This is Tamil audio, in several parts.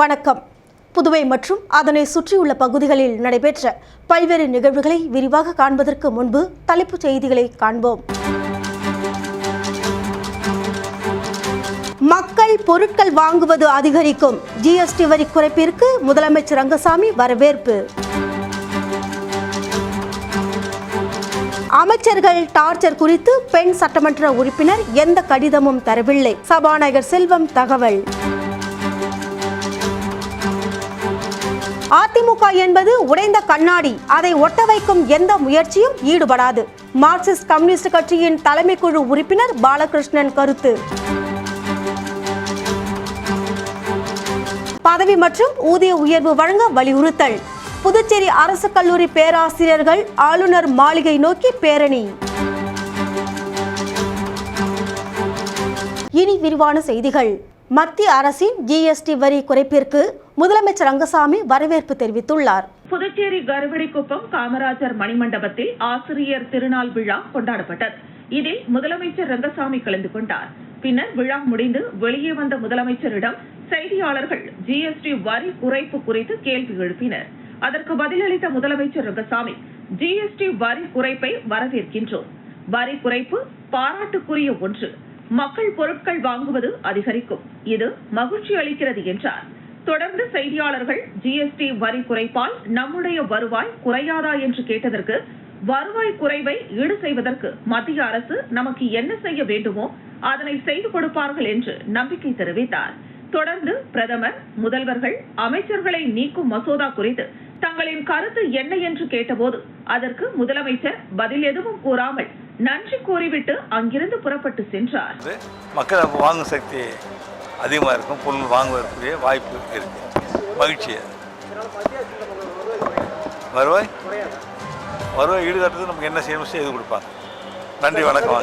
வணக்கம். புதுவை மற்றும் அதனை சுற்றியுள்ள பகுதிகளில் நடைபெற்ற பல்வேறு நிகழ்வுகளை விரிவாக காண்பதற்கு முன்பு தலைப்புச் செய்திகளை காண்போம். மக்கள் பொருட்கள் வாங்குவது அதிகரிக்கும். ஜிஎஸ்டி வரி குறைப்பிற்கு முதலமைச்சர் ரங்கசாமி வரவேற்பு. அமைச்சர்கள் டார்ச்சர் குறித்து பெண் சட்டமன்ற உறுப்பினர் எந்த கடிதமும் தரவில்லை. சபாநாயகர் செல்வம் தகவல். அதிமுக என்பது உடைந்த கண்ணாடி. அதை ஒட்ட வைக்கும் எந்த முயற்சியும் ஈடுபடாது. மார்க்சிஸ்ட் கம்யூனிஸ்ட் கட்சியின் தலைமை குழு உறுப்பினர் பாலகிருஷ்ணன் கருத்து. பதவி மற்றும் ஊதிய உயர்வு வழங்க வலியுறுத்தல். புதுச்சேரி அரசு கல்லூரி பேராசிரியர்கள் ஆளுநர் மாளிகை நோக்கி பேரணி. இனி விரிவான செய்திகள். மத்திய அரசின் ஜிஎஸ்டி வரி குறைப்பிற்கு முதலமைச்சர் ரங்கசாமி வரவேற்பு தெரிவித்துள்ளார். புதுச்சேரி கருவடிக்குப்பம் காமராஜர் மணிமண்டபத்தில் ஆசிரியர் திருநாள் விழா கொண்டாடப்பட்டது. இதில் முதலமைச்சர் ரங்கசாமி கலந்து கொண்டார். பின்னர் விழா முடிந்து வெளியே வந்த முதலமைச்சரிடம் செய்தியாளர்கள் ஜிஎஸ்டி வரி குறைப்பு குறித்து கேள்வி எழுப்பினர். அதற்கு பதிலளித்த முதலமைச்சர் ரங்கசாமி ஜிஎஸ்டி வரி குறைப்பை வரவேற்கின்றோம். வரி குறைப்பு பாராட்டுக்குரிய ஒன்று. மக்கள் பொருட்கள் வாங்குவது அதிகரிக்கும். இது மகிழ்ச்சி அளிக்கிறது என்றார். தொடர்ந்து செய்தியாளர்கள் ஜிஎஸ்டி வரி குறைப்பால் நம்முடைய வருவாய் குறையாதா என்று கேட்டதற்கு வருவாய் குறைவை ஈடு செய்வதற்கு மத்திய அரசு நமக்கு என்ன செய்ய வேண்டுமோ அதனை செய்து கொடுப்பார்கள் என்று நம்பிக்கை தெரிவித்தார். தொடர்ந்து பிரதமர் முதல்வர்கள் அமைச்சர்களை நீக்கும் மசோதா குறித்து தங்களின் கருத்து என்ன என்று கேட்டபோது அதற்கு முதலமைச்சர் பதில் எதுவும் கூறாமல் நன்றி கூறிவிட்டு அங்கிருந்து புறப்பட்டு சென்றார். மக்கள் வாங்கும் சக்தி அதிகமாக இருக்கும் பொருள் வாங்குவதற்குரிய வாய்ப்பு இருக்குது மகிழ்ச்சி வருவாய்? வருவாய் ஈடுகட்டுறது நமக்கு என்ன செய்யணும் செய்து கொடுப்பாங்க. நன்றி வணக்கம்.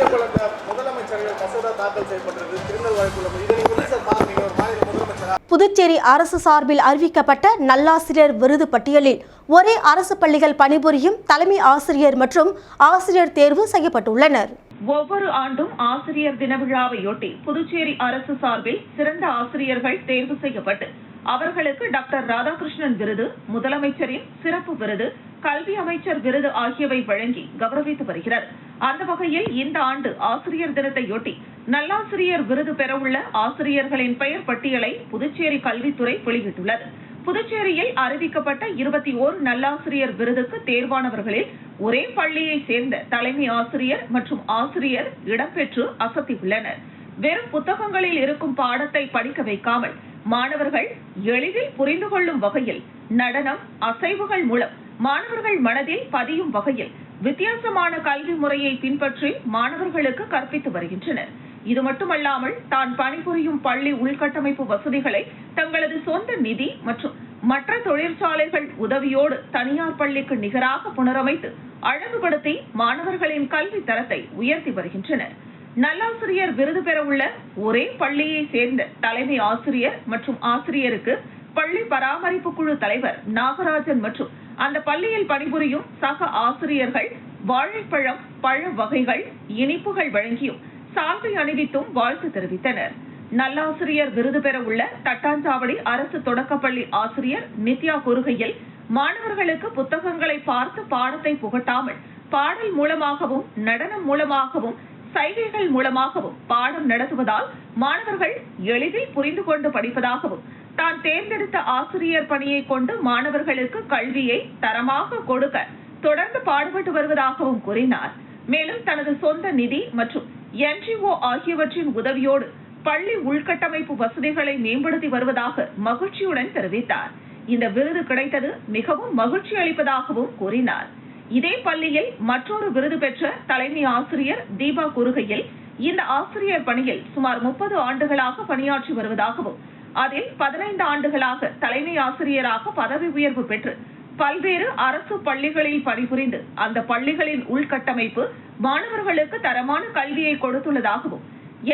புதுச்சேரி அரசு சார்பில் அறிவிக்கப்பட்ட நல்லாசிரியர் விருது பட்டியலில் ஒரே அரசு பள்ளிகள் பணிபுரியும் தலைமை ஆசிரியர் மற்றும் ஆசிரியர் தேர்வு செய்யப்பட்டுள்ளனர். ஒவ்வொரு ஆண்டும் ஆசிரியர் தின விழாவையொட்டி புதுச்சேரி அரசு சார்பில் சிறந்த ஆசிரியர்கள் தேர்வு செய்யப்பட்டு அவர்களுக்கு டாக்டர் ராதாகிருஷ்ணன் விருது முதலமைச்சரின் சிறப்பு விருது கல்வி அமைச்சர் விருது ஆகியவை வழங்கி கௌரவித்து வருகிறார். அந்த வகையில் இந்த ஆண்டு ஆசிரியர் தினத்தையொட்டி நல்லாசிரியர் விருது பெறவுள்ள ஆசிரியர்களின் பெயர் பட்டியலை புதுச்சேரி கல்வித்துறை வெளியிட்டுள்ளது. புதுச்சேரியில் அறிவிக்கப்பட்ட இருபத்தி ஓரு நல்லாசிரியர் விருதுக்கு தேர்வானவர்களில் ஒரே பள்ளியை சேர்ந்த தலைமை ஆசிரியர் மற்றும் ஆசிரியர் இடம்பெற்று அசத்தியுள்ளனர். வெறும் புத்தகங்களில் இருக்கும் பாடத்தை படிக்க வைக்காமல் மாணவர்கள் எளிதில் புரிந்து கொள்ளும் வகையில் நடனம் அசைவுகள் மூலம் மாணவர்கள் மனதில் பதியும் வகையில் வித்தியாசமான கல்வி முறையை பின்பற்றி மாணவர்களுக்கு கற்பித்து வருகின்றனர். இது மட்டுமல்லாமல் தான் பணிபுரியும் பள்ளி உள்கட்டமைப்பு வசதிகளை தங்களது சொந்த நிதி மற்றும் மற்ற தொழிற்சாலைகள் உதவியோடு தனியார் பள்ளிக்கு நிகராக புனரமைத்து அழகுபடுத்தி மாணவர்களின் கல்வி தரத்தை உயர்த்தி வருகின்றனர். நல்லாசிரியர் விருது பெறவுள்ள ஒரே பள்ளியை சேர்ந்த தலைமை ஆசிரியர் மற்றும் ஆசிரியருக்கு பள்ளி பராமரிப்பு குழு தலைவர் நாகராஜன் மற்றும் அந்த பள்ளியில் பணிபுரியும் சக ஆசிரியர்கள் வாழைப்பழம் பழ வகைகள் இனிப்புகள் வழங்கியும் சால்வை அணிவித்தும் வாழ்த்து தெரிவித்தனர். நல்லாசிரியர் விருது பெற உள்ள தட்டாஞ்சாவடி அரசு தொடக்கப்பள்ளி ஆசிரியர் நித்யா கூறுகையில் மாணவர்களுக்கு புத்தகங்களை பார்த்து பாடத்தை புகட்டாமல் பாடல் மூலமாகவும் நடனம் மூலமாகவும் சைகைகள் மூலமாகவும் பாடம் நடத்துவதால் மாணவர்கள் எளிதில் புரிந்து கொண்டு படிப்பதாகவும் தான் தேர்ந்தெடுத்த ஆசிரியர் பணியை கொண்டு மாணவர்களுக்கு கல்வியை தரமாக கொடுக்க தொடர்ந்து பாடுபட்டு வருவதாகவும் கூறினார். மேலும் தனது சொந்த நிதி மற்றும் என்ஜிஓ ஆகியவற்றின் உதவியோடு பள்ளி உள்கட்டமைப்பு வசதிகளை மேம்படுத்தி வருவதாக மகிழ்ச்சியுடன் தெரிவித்தார். இந்த விருது கிடைத்தது மிகவும் மகிழ்ச்சி அளிப்பதாகவும் கூறினார். இதே பள்ளியில் மற்றொரு விருது பெற்ற தலைமை ஆசிரியர் தீபா கூறுகையில் இந்த ஆசிரியர் பணியில் சுமார் முப்பது ஆண்டுகளாக பணியாற்றி வருவதாகவும் அதில் பதினைந்து ஆண்டுகளாக தலைமை ஆசிரியராக பதவி உயர்வு பெற்று பல்வேறு அரசு பள்ளிகளில் பணிபுரிந்து அந்த பள்ளிகளின் உள்கட்டமைப்பு மாணவர்களுக்கு தரமான கல்வியை கொடுத்துள்ளதாகவும்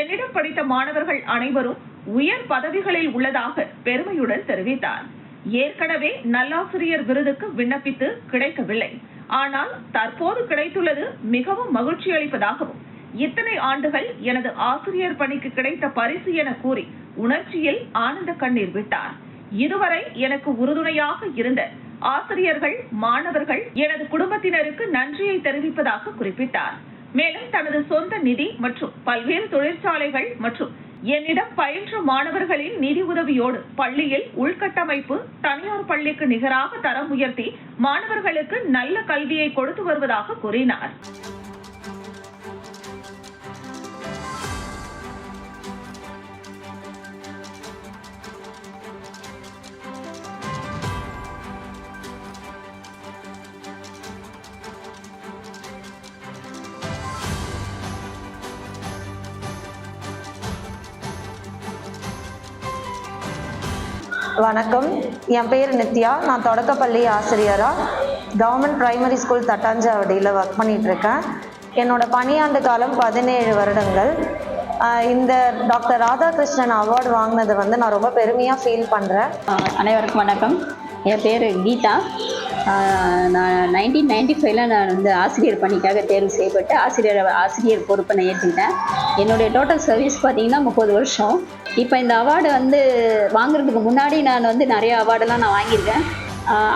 என்னிடம் படித்த மாணவர்கள் அனைவரும் உயர் பதவிகளில் உள்ளதாக பெருமையுடன் தெரிவித்தார். ஏற்கனவே நல்லாசிரியர் விருதுக்கு விண்ணப்பித்து கிடைக்கவில்லை. ஆனால் தற்போது கிடைத்துள்ளது மிகவும் மகிழ்ச்சி அளிப்பதாகவும் இத்தனை ஆண்டுகள் எனது ஆசிரியர் பணிக்கு கிடைத்த பரிசு என கூறி உணர்ச்சியில் ஆனந்த கண்ணீர் விட்டார். இதுவரை எனக்கு உறுதுணையாக இருந்த ஆசிரியர்கள் மாணவர்கள் எனது குடும்பத்தினருக்கு நன்றியை தெரிவிப்பதாக குறிப்பிட்டார். மேலும் தனது சொந்த நிதி மற்றும் பல்வேறு தொழிற்சாலைகள் மற்றும் என்னிடம் பயின்ற மாணவர்களின் நிதி உதவியோடு பள்ளியில் உள்கட்டமைப்பு தனியார் பள்ளிக்கு நிகராக தரம் உயர்த்தி மாணவர்களுக்கு நல்ல கல்வியை கொடுத்து வருவதாக கூறினார். வணக்கம். என் பேர் நித்யா. நான் தொடக்கப்பள்ளி ஆசிரியராக கவர்மெண்ட் ப்ரைமரி ஸ்கூல் தட்டாஞ்சாவடியில் ஒர்க் பண்ணிகிட்ருக்கேன் என்னோட பணியாண்டு காலம் பதினேழு வருடங்கள். இந்த டாக்டர் ராதாகிருஷ்ணன் அவார்டு வாங்கினது வந்து நான் ரொம்ப பெருமையாக ஃபீல் பண்ணுறேன் அனைவருக்கும் வணக்கம். என் பேர் கீதா. நான் நைன்டீன் நைன்டி ஃபைவ்ல நான் வந்து ஆசிரியர் பணிக்காக தேர்வு செய்யப்பட்டு ஆசிரியர் ஆசிரியர் பொறுப்பை நான் ஏற்றுக்கிட்டேன். என்னுடைய டோட்டல் சர்வீஸ் பார்த்தீங்கன்னா முப்பது வருஷம். இப்போ இந்த அவார்டு வந்து வாங்குறதுக்கு முன்னாடி நான் வந்து நிறைய அவார்டெல்லாம் நான் வாங்கியிருக்கேன்.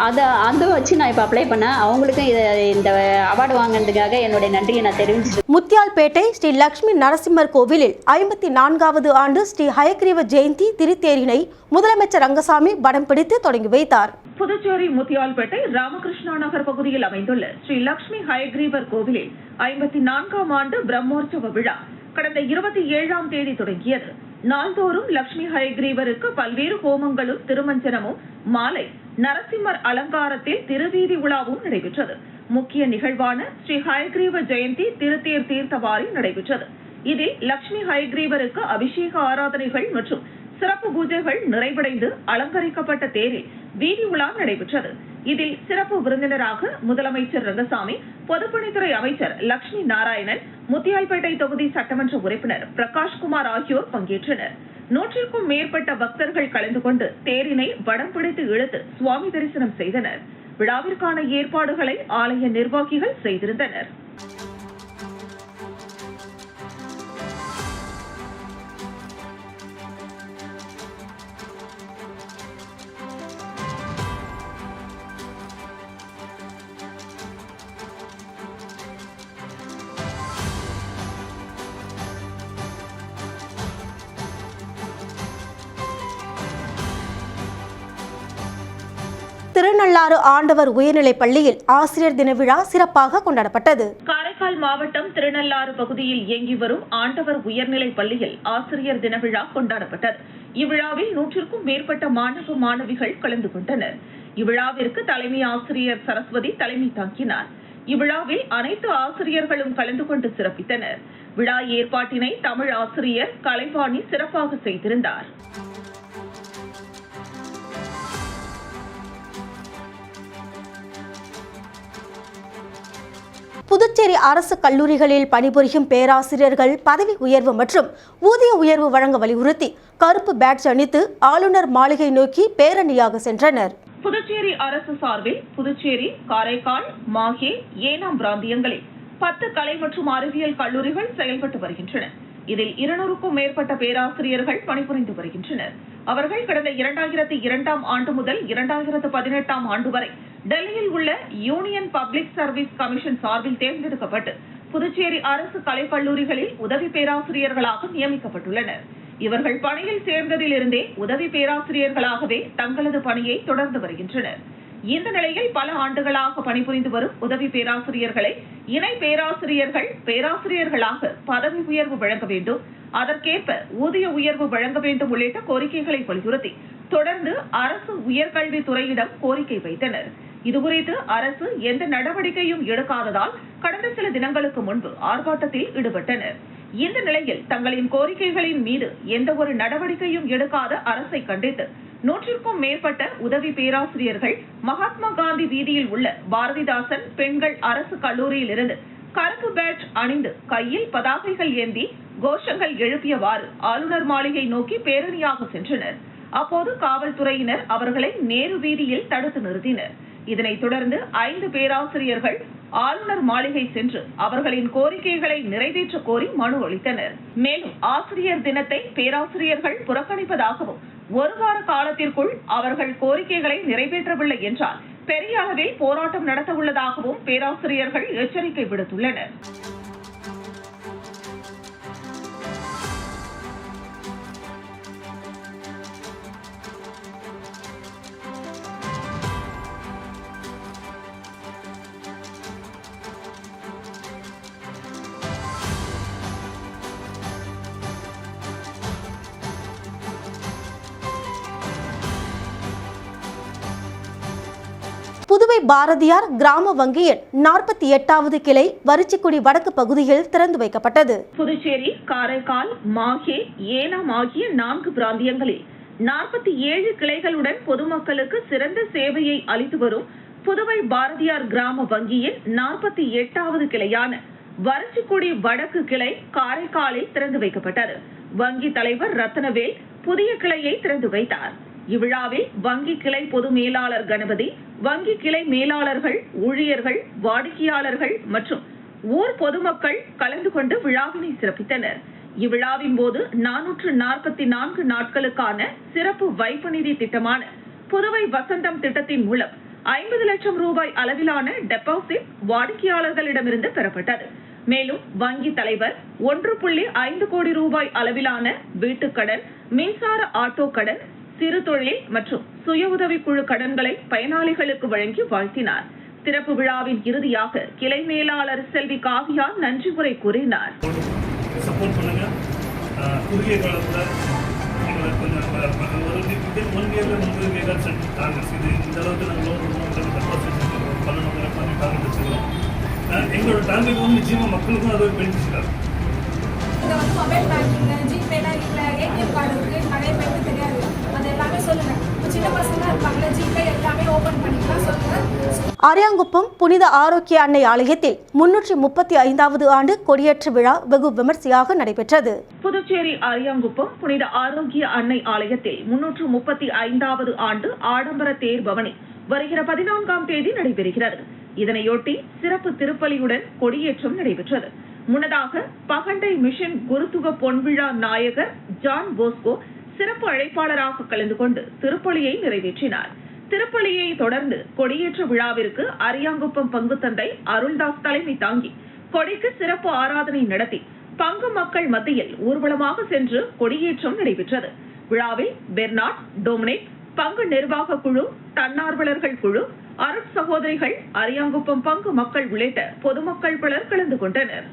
அதை அதை வச்சு நான் இப்போ அப்ளை பண்ணேன். அவங்களுக்கும் இதை இந்த அவார்டு வாங்கினதுக்காக என்னுடைய நன்றியை நான் தெரிவிச்சு முத்தியால்பேட்டை ஸ்ரீ லக்ஷ்மி நரசிம்மர் கோவிலில் ஐம்பத்தி நான்காவது ஆண்டு ஸ்ரீ ஹயக்ரீவ ஜெயந்தி திருத்தேரினை முதலமைச்சர் ரங்கசாமி படம் பிடித்து தொடங்கி வைத்தார். புதுச்சேரி முத்தியால்பேட்டை ராமகிருஷ்ணா நகர் பகுதியில் அமைந்துள்ள ஸ்ரீ லக்ஷ்மி ஹயக்ரீவர் கோவிலில் ஐம்பத்தி நான்காம் ஆண்டு பிரம்மோற்சவ விழா கடந்த இருபத்தி ஏழாம் தேதி தொடங்கியது. நாள்தோறும் லட்சுமி ஹயக்ரீவருக்கு பல்வேறு ஹோமங்களும் திருமஞ்சனமும் மாலை நரசிம்மர் அலங்காரத்தில் திருவீதி உலாவும் நடைபெற்றது. முக்கிய நிகழ்வான ஸ்ரீ ஹயக்ரீவ ஜெயந்தி திருத்தேர் தீர்த்தவாரி நடைபெற்றது. இதில் லட்சுமி ஹயக்ரீவருக்கு அபிஷேக ஆராதனைகள் மற்றும் சிறப்பு பூஜைகள் நிறைவடைந்து அலங்கரிக்கப்பட்ட தேரில் வீதி உலா நடைபெற்றது. இதில் சிறப்பு விருந்தினராக முதலமைச்சர் ரங்கசாமி பொதுப்பணித்துறை அமைச்சர் லட்சுமி நாராயணன் முத்தியால்பேட்டை தொகுதி சட்டமன்ற உறுப்பினர் பிரகாஷ்குமார் ஆகியோர் பங்கேற்றனர். நூற்றிற்கும் மேற்பட்ட பக்தர்கள் கலந்து கொண்டு தேரினை வடம் பிடித்து இழுத்து சுவாமி தரிசனம் செய்தனர். விழாவிற்கான ஏற்பாடுகளை ஆலய நிர்வாகிகள் செய்திருந்தனர். திருநள்ளாறு ஆண்டவர் உயர்நிலைப் பள்ளியில் ஆசிரியர் தின விழா சிறப்பாக கொண்டாடப்பட்டது. காரைக்கால் மாவட்டம் திருநள்ளாறு பகுதியில் இயங்கி வரும் ஆண்டவர் உயர்நிலைப் பள்ளியில் ஆசிரியர் தின விழா கொண்டாடப்பட்டது. இவ்விழாவில் நூற்றிற்கும் மேற்பட்ட மாணவ மாணவிகள் கலந்து கொண்டனர். இவ்விழாவிற்கு தலைமை ஆசிரியர் சரஸ்வதி தலைமை தாங்கினார். இவ்விழாவில் அனைத்து ஆசிரியர்களும் கலந்து கொண்டு சிறப்பித்தனர். விழா ஏற்பாட்டினை தமிழ் ஆசிரியர் கலைவாணி சிறப்பாக செய்திருந்தார். புதுச்சேரி அரசு கல்லூரிகளில் பணிபுரியும் பேராசிரியர்கள் பதவி உயர்வு மற்றும் ஊதிய உயர்வு வழங்க வலியுறுத்தி கருப்பு பேட்ஜ் அணித்து ஆளுநர் மாளிகை நோக்கி பேரணியாக சென்றனர். புதுச்சேரி அரசு சார்பில் புதுச்சேரி காரைக்கால் மாஹே ஏனாம் பிராந்தியங்களில் பத்து கலை மற்றும் அறிவியல் கல்லூரிகள் செயல்பட்டு வருகின்றன. இதில் இருநூறுக்கும் மேற்பட்ட பேராசிரியர்கள் பணிபுரிந்து வருகின்றனர். அவர்கள் கடந்த இரண்டாயிரத்தி இரண்டாம் ஆண்டு முதல் இரண்டாயிரத்து பதினெட்டாம் ஆண்டு வரை டெல்லியில் உள்ள யூனியன் பப்ளிக் சர்வீஸ் கமிஷன் சார்பில் தேர்ந்தெடுக்கப்பட்டு புதுச்சேரி அரசு கலைக்கல்லூரிகளில் உதவி பேராசிரியர்களாக நியமிக்கப்பட்டுள்ளனர். இவர்கள் பணியில் சேர்ந்ததிலிருந்தே உதவி பேராசிரியர்களாகவே தங்களது பணியை தொடர்ந்து வருகின்றனர். இந்த நிலையில் பல ஆண்டுகளாக பணிபுரிந்து வரும் உதவி பேராசிரியர்களை இணை பேராசிரியர்கள் பேராசிரியர்களாக பதவி உயர்வு வழங்க வேண்டும். அதற்கேற்ப ஊதிய உயர்வு வழங்க வேண்டும் உள்ளிட்ட கோரிக்கைகளை வலியுறுத்தி தொடர்ந்து அரசு உயர்கல்வித்துறையிடம் கோரிக்கை வைத்தனர். இதுகுறித்து அரசு எந்த நடவடிக்கையும் எடுக்காததால் கடந்த சில தினங்களுக்கு முன்பு ஆர்ப்பாட்டத்தில் ஈடுபட்டனர். இந்த நிலையில் தங்களின் கோரிக்கைகளின் மீது எந்த ஒரு நடவடிக்கையும் எடுக்காத அரசை கண்டித்து நூற்றிற்கும் மேற்பட்ட உதவி பேராசிரியர்கள் மகாத்மா காந்தி வீதியில் உள்ள பாரதிதாசன் பெண்கள் அரசு கல்லூரியில் இருந்து கருப்பு பேட் அணிந்து கையில் பதாகைகள் ஏந்தி கோஷங்கள் எழுப்பியவாறு ஆளுநர் மாளிகை நோக்கி பேரணியாக சென்றனர். அப்போது காவல்துறையினர் அவர்களை நேரு வீதியில் தடுத்து நிறுத்தினர். இதனைத் தொடர்ந்து ஐந்து பேராசிரியர்கள் ஆளுநர் மாளிகை சென்று அவர்களின் கோரிக்கைகளை நிறைவேற்ற கோரி மனு அளித்தனர். மேலும் ஆசிரியர் தினத்தை பேராசிரியர்கள் புறக்கணிப்பதாகவும் ஒரு வார காலத்திற்குள் அவர்கள் கோரிக்கைகளை நிறைவேற்றவில்லை என்றால் பெரிய அளவில் போராட்டம் நடத்த உள்ளதாகவும் பேராசிரியர்கள் எச்சரிக்கை விடுத்துள்ளனர். பாரதியார் கிராம வங்கியின் நாற்பத்தி எட்டாவது கிளை வரிச்சிக்குடி வடக்கு பகுதியில் திறந்து வைக்கப்பட்டது. புதுச்சேரி காரைக்கால் மாஹே ஏனாம் ஆகிய நான்கு பிராந்தியங்களில் நாற்பத்தி ஏழு கிளைகளுடன் பொதுமக்களுக்கு சிறந்த சேவையை அளித்து வரும் புதுவை பாரதியார் கிராம வங்கியின் நாற்பத்தி எட்டாவது கிளையான வரிச்சிக்குடி வடக்கு கிளை காரைக்காலில் திறந்து வைக்கப்பட்டது. வங்கி தலைவர் ரத்னவேல் புதிய கிளையை திறந்து வைத்தார். இவ்விழாவில் வங்கி கிளை பொது மேலாளர் கணபதி வங்கி கிளை மேலாளர்கள் ஊழியர்கள் வாடிக்கையாளர்கள் மற்றும் ஊர் பொதுமக்கள் கலந்து கொண்டு விழாவினை சிறப்பித்தனர். இவ்விழாவின் போது நானூற்று நாற்பத்தி நான்கு நாட்களுக்கான சிறப்பு வைப்பு நிதி திட்டமான புதுவை வசந்தம் திட்டத்தின் மூலம் ஐம்பது லட்சம் ரூபாய் அளவிலான டெபாசிட் வாடிக்கையாளர்களிடமிருந்து பெறப்பட்டது. மேலும் வங்கி தலைவர் ஒன்று புள்ளி ஐந்து கோடி ரூபாய் அளவிலான வீட்டுக்கடன் மின்சார ஆட்டோ கடன் சிறு தொழில் மற்றும் சுய உதவிக்குழு கடன்களை பயனாளிகளுக்கு வழங்கி வாழ்த்தினார். திறப்பு விழாவின் இறுதியாக கிளை மேலாளர் செல்வி காவியா நன்றி உரை கூறினார். சப்போர்ட் பண்ணுங்க. அஹ் குறுகிய காலத்தில் எங்களை கொஞ்சம் ப- ப- ஒரு வித்தின் ஒன் இயரில் வந்து மேகா செட் டார்கெட்ஸ் இது இந்த அளவுக்கு நாங்கள் லோன் பண்ணுவோம் டெபாசிட் பண்ணணும் பண்ணி டார்கெட் வச்சுருக்கோம். அஹ் எங்களோட டார்கெட் வந்து நிச்சயமாக மக்களுக்கும் அது ஒரு பெனிஃபிட் இருக்கும் இங்க வந்து மொபைல் பேங்கிங் ஜிபேல இல்லை ஏடிஎம் கார்டு இருக்கு. நிறைய பேருக்கு தெரியாது. அரியாங்குப்பம் புனித ஆரோக்கிய அன்னை ஆலயத்தில் முன்னூற்றி முப்பத்தி ஐந்தாவது ஆண்டு கொடியேற்று விழா வெகு விமர்சையாக நடைபெற்றது. புதுச்சேரி அரியாங்குப்பம் புனித ஆரோக்கிய அன்னை ஆலயத்தில் முன்னூற்று முப்பத்தி ஐந்தாவது ஆண்டு ஆடம்பர தேர் பவனி வருகிற பதினான்காம் தேதி நடைபெறுகிறது. இதனையொட்டி சிறப்பு திருப்பலியுடன் கொடியேற்றம் நடைபெற்றது. முன்னதாக பகண்டை மிஷன் குருத்துவ பொன்விழா நாயகர் ஜான் போஸ்கோ சிறப்பு அழைப்பாளராக கலந்து கொண்டு திருப்பலியை நிறைவேற்றினார். திருப்பலியை தொடர்ந்து கொடியேற்ற விழாவிற்கு அரியாங்குப்பம் பங்கு தந்தை அருள்தாஸ் தலைமை தாங்கி கொடிக்கு சிறப்பு ஆராதனை நடத்தி பங்கு மக்கள் மத்தியில் ஊர்வலமாக சென்று கொடியேற்றம் நடைபெற்றது. விழாவில் பெர்னாட் டொமினிக் பங்கு நிர்வாக குழு தன்னார்வலர்கள் குழு அருட் சகோதரிகள் அரியாங்குப்பம் பங்கு மக்கள் உள்ளிட்ட பொதுமக்கள் பலர் கலந்து கொண்டனர்.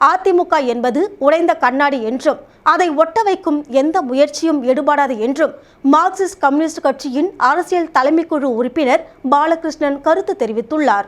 அதிமுக என்பது உடைந்த கண்ணாடி என்றும் அதை ஒட்ட வைக்கும் எந்த முயற்சியும் எடுபடாது என்றும் மார்க்சிஸ்ட் கம்யூனிஸ்ட் கட்சியின் அரசியல் தலைமைக்குழு உறுப்பினர் பாலகிருஷ்ணன் கருத்து தெரிவித்துள்ளார்.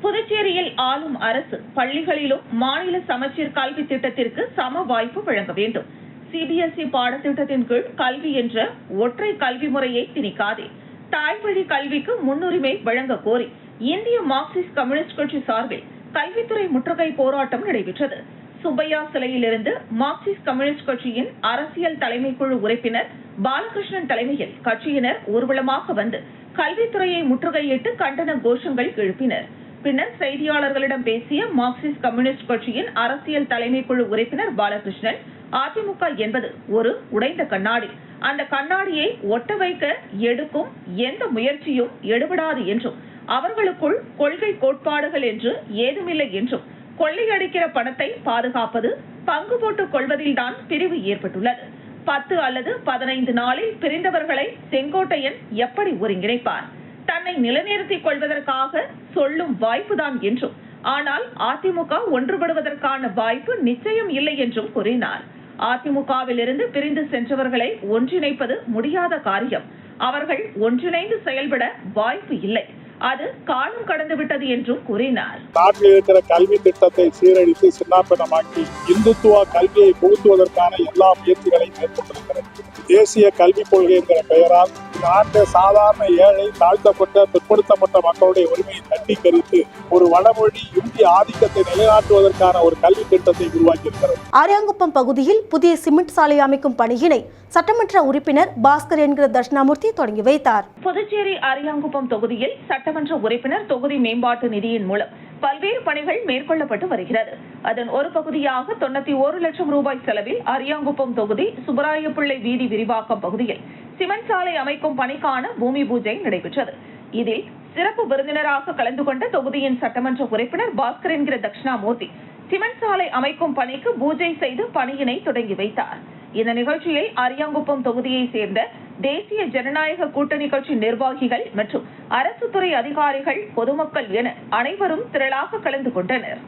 புதுச்சேரியில் ஆளும் அரசு பள்ளிகளிலும் மாநில சமச்சீர் கல்வி திட்டத்திற்கு சம வாய்ப்பு வழங்க வேண்டும். சிபிஎஸ்இ பாடத்திட்டத்தின் கீழ் கல்வி என்ற ஒற்றை கல்வி முறையை திணிக்காதே. தாய்மொழி கல்விக்கு முன்னுரிமை வழங்க கோரி இந்திய மார்க்சிஸ்ட் கம்யூனிஸ்ட் கட்சி சார்பில் கல்வித்துறை முற்றுகை போராட்டம் நடைபெற்றது. சுப்பையா சிலையிலிருந்து மார்க்சிஸ்ட் கம்யூனிஸ்ட் கட்சியின் அரசியல் தலைமைக்குழு உறுப்பினர் பாலகிருஷ்ணன் தலைமையில் கட்சியினர் ஊர்வலமாக வந்து கல்வித்துறையை முற்றுகையிட்டு கண்டன கோஷங்கள் எழுப்பினர். பின்னர் செய்தியாளர்களிடம் பேசிய மார்க்சிஸ்ட் கம்யூனிஸ்ட் கட்சியின் அரசியல் தலைமைக்குழு உறுப்பினர் பாலகிருஷ்ணன் அதிமுக என்பது ஒரு உடைந்த கண்ணாடி. அந்த கண்ணாடியை ஒட்ட வைக்க எடுக்கும் எந்த முயற்சியும் எடுபடாது என்றும் அவர்களுக்குள் கொள்கை கோட்பாடுகள் என்று ஏதுமில்லை என்றும் கொள்ளையடிக்கிற பணத்தை பாதுகாப்பது பங்கு போட்டுக் கொள்வதில்தான் பிரிவு ஏற்பட்டுள்ளது. பத்து அல்லது பதினைந்து நாளில் பிரிந்தவர்களை செங்கோட்டையன் எப்படி ஒருங்கிணைப்பார்? தன்னை நிலைநிறுத்திக் கொள்வதற்காக சொல்லும் வாய்ப்புதான் என்றும் ஆனால் அதிமுக ஒன்றுபடுவதற்கான வாய்ப்பு நிச்சயம் இல்லை என்றும் கூறினார். அதிமுகவில் இருந்து பிரிந்து சென்றவர்களை ஒன்றிணைப்பது முடியாத காரியம். அவர்கள் ஒன்றிணைந்து செயல்பட வாய்ப்பு இல்லை. அது காலம் கடந்துவிட்டது என்றும் கூறினார். நாட்டில் இருக்கிற கல்வி திட்டத்தை சீரழித்து சின்னாபின்னமாக்கி இந்துத்துவ கல்வியை புகுத்துவதற்கான எல்லா முயற்சிகளையும் மேற்கொண்டிருக்கிறது. தேசிய கல்விக் கொள்கை என்கிற பெயரால் நாட்டை சாதாரண ஏழை தாழ்த்தப்பட்ட பிற்படுத்தப்பட்ட மக்களுடைய உரிமையை தட்டி கரித்து ஒரு வடமொழி இந்திய ஆதிக்கத்தை நிலைநாட்டுவதற்கான ஒரு கல்வி திட்டத்தை உருவாக்கியிருக்கிறது. ஆரியாங்குப்பம் பகுதியில் புதிய சிமெண்ட் சாலை அமைக்கும் பணியினை சட்டமன்ற உறுப்பினர் பாஸ்கர் என்கிற தட்சிணாமூர்த்தி தொடங்கி வைத்தார். புதுச்சேரி அரியாங்குப்பம் தொகுதியில் சட்டமன்ற உறுப்பினர் தொகுதி மேம்பாட்டு நிதியின் மூலம் பல்வேறு பணிகள் மேற்கொள்ளப்பட்டு வருகிறது. அதன் ஒரு பகுதியாக தொண்ணூத்தி ஒரு லட்சம் ரூபாய் செலவில் அரியாங்குப்பம் தொகுதி சுப்பராயப்பிள்ளை வீதி விரிவாக்கம் பகுதியில் சிமெண்ட் சாலை அமைக்கும் பணிக்கான பூமி பூஜை நடைபெற்றது. இதில் சிறப்பு விருந்தினராக கலந்து கொண்ட தொகுதியின் சட்டமன்ற உறுப்பினர் பாஸ்கர் என்கிற தட்சிணாமூர்த்தி சிமெண்ட் சாலை அமைக்கும் பணிக்கு பூஜை செய்து பணியினை தொடங்கி வைத்தார். இந்த நிகழ்ச்சியில் அரியாங்குப்பம் தொகுதியை சேர்ந்த தேசிய ஜனநாயக கூட்டணி கட்சி நிர்வாகிகள் மற்றும் அரசு துறை அதிகாரிகள் பொதுமக்கள் என அனைவரும் திரளாக கலந்து கொண்டனர்.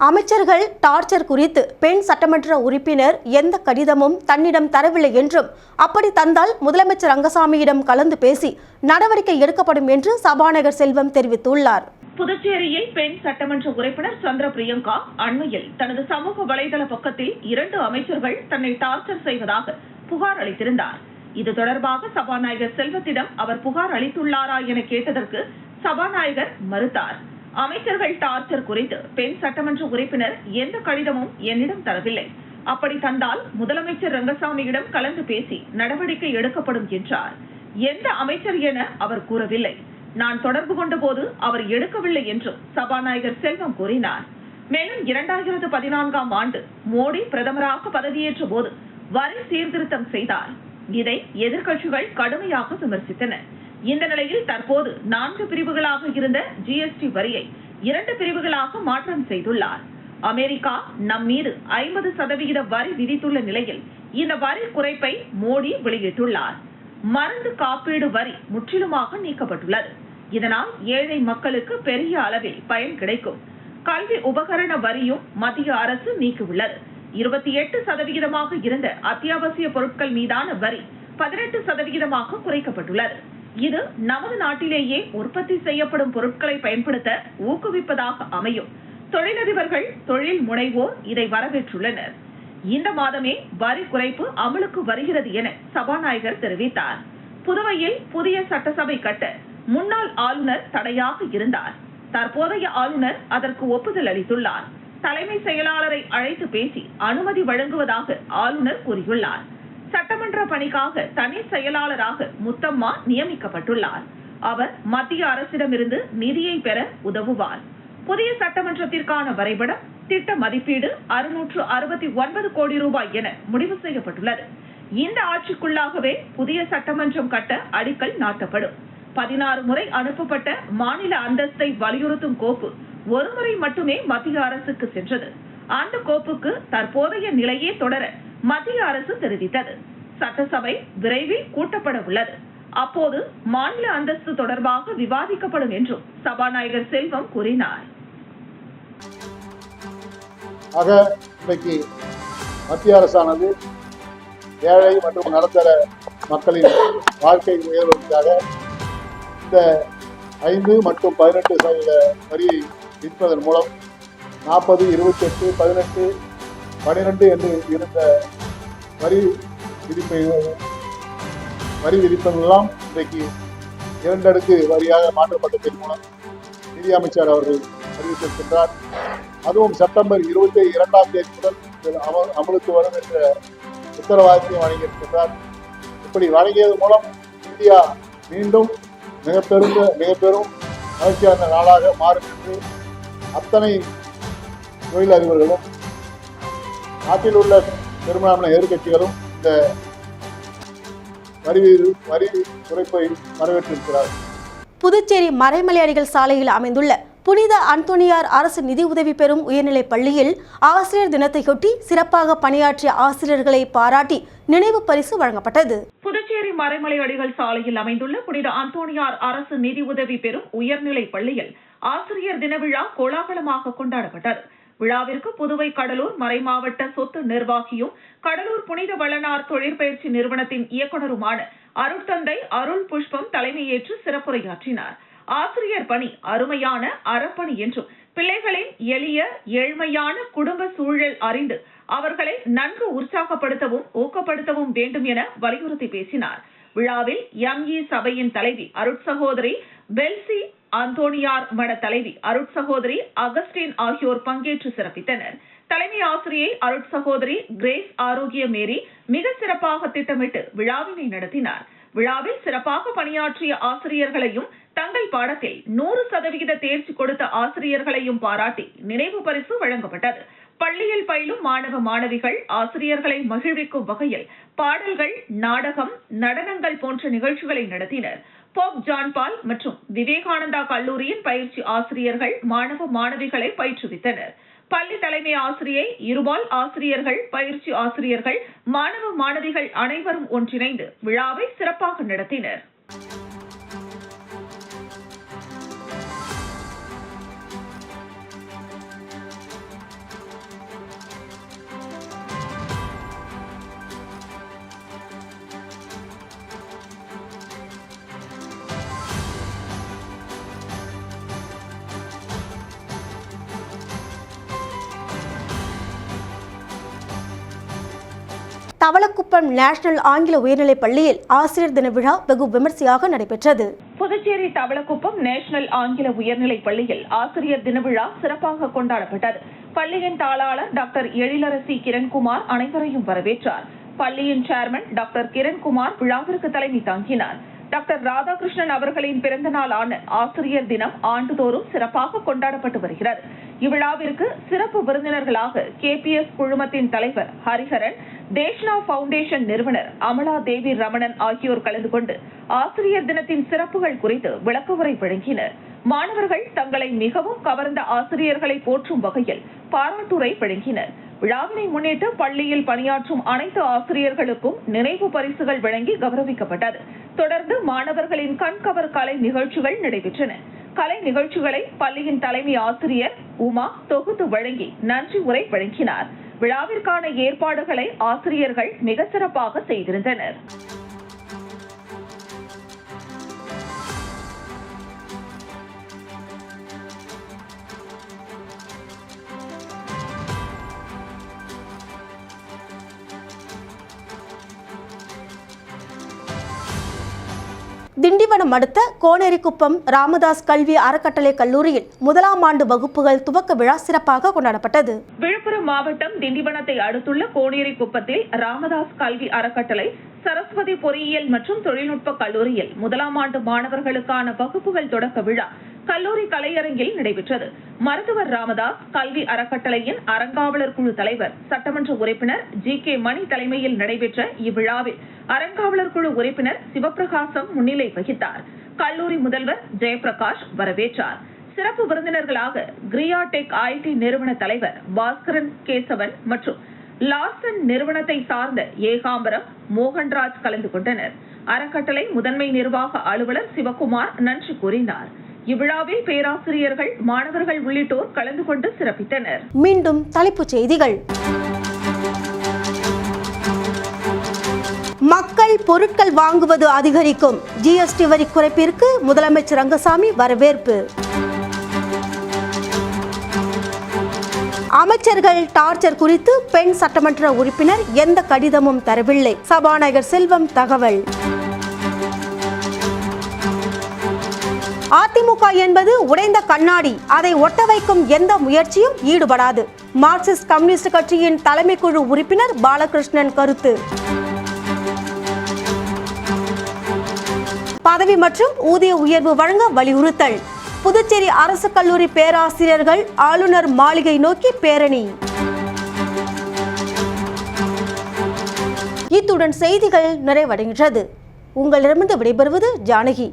அமைச்சர்கள் டார்ச்சர் குறித்து பெண் சட்டமன்ற உறுப்பினர் எந்த கடிதமும் தன்னிடம் தரவில்லை என்றும் அப்படி தந்தால் முதலமைச்சர் ரங்கசாமியிடம் கலந்து பேசி நடவடிக்கை எடுக்கப்படும் என்று சபாநாயகர் செல்வம் தெரிவித்துள்ளார். புதுச்சேரியில் பெண் சட்டமன்ற உறுப்பினர் சந்திர பிரியங்கா அண்மையில் தனது சமூக வலைதள பக்கத்தில் இரண்டு அமைச்சர்கள் தன்னை டார்ச்சர் செய்வதாக புகார் அளித்திருந்தார். இது தொடர்பாக சபாநாயகர் செல்வத்திடம் அவர் புகார் அளித்துள்ளாரா என கேட்டதற்கு சபாநாயகர் மறுத்தார். அமைச்சர்கள் டார்ச்சர் குறித்து பெண் சட்டமன்ற உறுப்பினர் எந்த கடிதமும் என்னிடம் தரவில்லை. அப்படி தந்தால் முதலமைச்சர் ரங்கசாமியிடம் கலந்து பேசி நடவடிக்கை எடுக்கப்படும் என்றார். எந்த அமைச்சர் என அவர் கூறவில்லை. நான் தொடர்பு கொண்ட போது அவர் எடுக்கவில்லை என்றும் சபாநாயகர் செல்வம் கூறினார். மேலும் இரண்டாயிரத்து பதினான்காம் ஆண்டு மோடி பிரதமராக பதவியேற்ற போது வரி சீர்திருத்தம் செய்தார். இதை எதிர்க்கட்சிகள் கடுமையாக விமர்சித்தன. இந்த நிலையில் தற்போது நான்கு பிரிவுகளாக இருந்த ஜிஎஸ்டி வரியை இரண்டு பிரிவுகளாக மாற்றம் செய்துள்ளார். அமெரிக்கா நம் மீது ஐம்பது சதவிகித வரி விதித்துள்ள நிலையில் இந்த வரி குறைப்பை மோடி வெளியிட்டுள்ளார். மருந்து காப்பீடு வரி முற்றிலுமாக நீக்கப்பட்டுள்ளது. இதனால் ஏழை மக்களுக்கு பெரிய அளவில் பயன் கிடைக்கும். கல்வி உபகரண வரியும் மத்திய அரசு நீக்கியுள்ளது. இருபத்தி எட்டு சதவிகிதமாக இருந்த அத்தியாவசிய பொருட்கள் மீதான வரி பதினெட்டு சதவிகிதமாக குறைக்கப்பட்டுள்ளது. இது நமது நாட்டிலேயே உற்பத்தி செய்யப்படும் பொருட்களை பயன்படுத்த ஊக்குவிப்பதாக அமையும். தொழிலதிபர்கள் தொழில் முனைவோர் இதை வரவேற்றுள்ளனர். இந்த மாதமே வரி குறைப்பு அமலுக்கு வருகிறது என சபாநாயகர் தெரிவித்தார். புதுவையில் புதிய சட்டசபை கட்ட முன்னாள் ஆளுநர் தடையாக இருந்தார். தற்போதைய ஆளுநர் அதற்கு ஒப்புதல் அளித்துள்ளார். தலைமை செயலாளரை அழைத்து பேசி அனுமதி வழங்குவதாக ஆளுநர் கூறியுள்ளார். சட்டமன்ற பணிக்காக தனி செயலாளராக முத்தம்மா நியமிக்கப்பட்டுள்ளார். அவர் மத்திய அரசிடமிருந்து நிதியை பெற உதவுவார். புதிய சட்டமன்றத்திற்கான வரைபடம் திட்ட மதிப்பீடு அறுநூற்று அறுபத்தி ஒன்பது கோடி ரூபாய் என முடிவு செய்யப்பட்டுள்ளது. இந்த ஆட்சிக்குள்ளாகவே புதிய சட்டமன்றம் கட்ட அடிக்கல் நாட்டப்படும். பதினாறு முறை அனுப்பப்பட்ட மாநில அந்தஸ்தை வலியுறுத்தும் கோப்பு ஒருமுறை மட்டுமே மத்திய அரசுக்கு சென்றது. அந்த கோப்புக்கு தற்போதைய நிலையே தொடர மத்திய அரசு தெரிவித்தது. சட்டசபை விரைவில் கூட்டப்பட உள்ளது. அப்போது மாநில அந்தஸ்து தொடர்பாக விவாதிக்கப்படும் என்றும் சபாநாயகர் செல்வம் கூறினார். ஆக இன்றைக்கு மத்திய அரசானது ஏழை மற்றும் நடுத்தர மக்களின் வாழ்க்கை உயர்வதற்காக இந்த ஐந்து மற்றும் பதினெட்டு சதவீத வரியை விற்பதன் மூலம் நாற்பது இருபத்தெட்டு பதினெட்டு பனிரெண்டு என்று இருந்த வரி விதிப்பை வரி விதிப்பெல்லாம் இன்றைக்கு இரண்டடுக்கு வரியாக மாற்றப்பட்டதன் மூலம் நிதியமைச்சர் அவர்கள் அறிவித்திருக்கின்றார். அதுவும் செப்டம்பர் இருபத்தி இரண்டாம் தேதி முதல் இதில் அமல் அமலுக்கு வரும் என்ற உத்தரவாதத்தையும் வழங்கியிருக்கின்றார். இப்படி வழங்கியது மூலம் இந்தியா மீண்டும் மிகப்பெரும் மிகப்பெரும் மிக நாளாக மாறும் என்று அத்தனை தொழிலதிபர்களும் நாட்டில் உள்ள பெரும்பாலான எதிர்க்கட்சிகளும் இந்த வரி வரி குறைப்பை வரவேற்றிருக்கிறார்கள். புதுச்சேரி மறைமலையடிகள் சாலையில் அமைந்துள்ள புனித அந்தோனியார் அரசு நிதி உதவி பெறும் உயர்நிலைப் பள்ளியில் ஆசிரியர் தினத்தையொட்டி சிறப்பாக பணியாற்றிய ஆசிரியர்களை பாராட்டி நினைவு பரிசு வழங்கப்பட்டது. புதுச்சேரி மறைமலை அடிகள் சாலையில் அமைந்துள்ள புனித அந்தோணியார் அரசு நிதி உதவி பெறும் உயர்நிலை பள்ளியில் ஆசிரியர் தின விழா கோலாகலமாக கொண்டாடப்பட்டது. விழாவிற்கு புதுவை கடலூர் மறைமாவட்ட சொத்து நிர்வாகியும் கடலூர் புனித வளனார் தொழிற்பயிற்சி நிறுவனத்தின் இயக்குநருமான அருட்தந்தை அருள் புஷ்பம் தலைமையேற்று சிறப்புரையாற்றினார். ஆசிரியர் பணி அருமையான அறப்பணி என்றும் பிள்ளைகளின் எளிய ஏழ்மையான குடும்ப சூழல் அறிந்து அவர்களை நன்கு உற்சாகப்படுத்தவும் ஊக்கப்படுத்தவும் வேண்டும் என வலியுறுத்தி பேசினார். விழாவில் எம்இ சபையின் தலைவி அருட்சகோதரி பெல்சி அந்தோனியார் மட தலைவி அருட்சகோதரி அகஸ்டின் ஆகியோர் பங்கேற்று சிறப்பித்தனர். தலைமை ஆசிரியை அருட்சகோதரி கிரேஸ் ஆரோக்கிய மேரி மிக சிறப்பாக திட்டமிட்டு விழாவினை நடத்தினார். விழாவில் சிறப்பாக பணியாற்றிய ஆசிரியர்களையும் தங்கள் பாடத்தில் நூறு சதவிகித தேர்ச்சி கொடுத்த ஆசிரியர்களையும் பாராட்டி நினைவு பரிசு வழங்கப்பட்டது. பள்ளியில் பயிலும் மாணவ மாணவிகள் ஆசிரியர்களை மகிழ்விக்கும் வகையில் பாடல்கள் நாடகம் நடனங்கள் போன்ற நிகழ்ச்சிகளை நடத்தினர். போப் ஜான் பால் மற்றும் விவேகானந்தா கல்லூரியின் பயிற்சி ஆசிரியர்கள் மாணவ மாணவிகளை பயிற்றுவித்தனர். பள்ளி தலைமை ஆசிரியை இருபால் ஆசிரியர்கள் பயிற்சி ஆசிரியர்கள் மாணவ மாணவிகள் அனைவரும் ஒன்றிணைந்து விழாவை சிறப்பாக நடத்தினர். தவளக்குப்பம் நேஷனல் ஆங்கில உயர்நிலைப் பள்ளியில் ஆசிரியர் தின விழா வெகு விமர்சையாக நடைபெற்றது. புதுச்சேரி தவளக்குப்பம் நேஷனல் ஆங்கில உயர்நிலைப் பள்ளியில் ஆசிரியர் தின விழா சிறப்பாக கொண்டாடப்பட்டது. பள்ளியின் தாளாளர் டாக்டர் எழிலரசி கிரண்குமார் அனைவரையும் வரவேற்றார். பள்ளியின் சேர்மன் டாக்டர் கிரண்குமார் விழாவிற்கு தலைமை தாங்கினார். டாக்டர் ராதாகிருஷ்ணன் அவர்களின் பிறந்த நாளான ஆசிரியர் தினம் ஆண்டுதோறும் சிறப்பாக கொண்டாடப்பட்டு வருகிறது. இவ்விழாவிற்கு சிறப்பு விருந்தினர்களாக கே பி எஸ் குழுமத்தின் தலைவர் ஹரிஹரன் தேஷ்னா பவுண்டேஷன் நிறுவனர் அமலா தேவி ரமணன் ஆகியோர் கலந்து கொண்டு ஆசிரியர் தினத்தின் சிறப்புகள் குறித்து விளக்கவுரை வழங்கினர். மாணவர்கள் தங்களை மிகவும் கவர்ந்த ஆசிரியர்களை போற்றும் வகையில் பாராட்டுரை வழங்கினர். விழாவினை முன்னிட்டு பள்ளியில் பணியாற்றும் அனைத்து ஆசிரியர்களுக்கும் நினைவு பரிசுகள் வழங்கி கௌரவிக்கப்பட்டது. தொடர்ந்து மாணவர்களின் கண்கவர் கலை நிகழ்ச்சிகள் நடைபெற்றன. கலை நிகழ்ச்சிகளை பள்ளியின் தலைமை ஆசிரியர் உமா தொகுத்து வழங்கி நன்றி உரை வழங்கினார். விழாவிற்கான ஏற்பாடுகளை ஆசிரியர்கள் மிக சிறப்பாக செய்திருந்தனர். திண்டிவனம் அடுத்த கோனேரிக்குப்பம் ராமதாஸ் கல்வி அறக்கட்டளை கல்லூரியில் முதலாம் ஆண்டு வகுப்புகள் துவக்க விழா சிறப்பாக கொண்டாடப்பட்டது. விழுப்புரம் மாவட்டம் திண்டிவனத்தை அடுத்துள்ள கோனேரிக்குப்பத்தில் ராமதாஸ் கல்வி அறக்கட்டளை சரஸ்வதி பொறியியல் மற்றும் தொழில்நுட்ப கல்லூரியில் முதலாம் ஆண்டு மாணவர்களுக்கான வகுப்புகள் தொடக்க விழா கல்லூரி கலையரங்கில் நடைபெற்றது. மருத்துவர் ராமதாஸ் கல்வி அறக்கட்டளையின் அறங்காவலர் குழு தலைவர் சட்டமன்ற உறுப்பினர் ஜி கே மணி தலைமையில் நடைபெற்ற இவ்விழாவில் அறங்காவலர் குழு உறுப்பினர் சிவபிரகாசம் முன்னிலை வகித்தார். கல்லூரி முதல்வர் ஜெயபிரகாஷ் வரவேற்றார். சிறப்பு விருந்தினர்களாக கிரியா டெக் ஐடி நிறுவன தலைவர் பாஸ்கரன் கேசவன் மற்றும் லார்சன் நிறுவனத்தை சார்ந்த ஏகாம்பரம் மோகன்ராஜ் கலந்து கொண்டனர். அறக்கட்டளை முதன்மை நிர்வாக அலுவலர் சிவகுமார் நன்றி கூறினார். இவ்விழாவில் பேராசிரியர்கள் மாணவர்கள் உள்ளிட்டோர் கலந்து கொண்டு சிறப்பித்தனர். மீண்டும் தலைப்புச் செய்திகள். மக்கள் பொருட்கள் வாங்குவது அதிகரிக்கும். ஜிஎஸ்டி வரி குறைப்பிற்கு முதலமைச்சர் ரங்கசாமி வரவேற்பு. அமைச்சர்கள் டார்ச்சர் குறித்து பெண் சட்டமன்ற உறுப்பினர் எந்த கடிதமும் தரவில்லை. சபாநாயகர் செல்வம் தகவல். அதிமுக என்பது உடைந்த கண்ணாடி. அதை ஒட்ட வைக்கும் எந்த முயற்சியும் ஈடுபடாது. மார்க்சிஸ்ட் கம்யூனிஸ்ட் கட்சியின் தலைமை குழு உறுப்பினர் பாலகிருஷ்ணன் கருத்து. பதவி மற்றும் ஊதிய உயர்வு வழங்க வலியுறுத்தல். புதுச்சேரி அரசு கல்லூரி பேராசிரியர்கள் ஆளுநர் மாளிகை நோக்கி பேரணி. இத்துடன் செய்திகள் நிறைவடைகின்றது. உங்களிடமிருந்து விடைபெறுவது ஜானகி.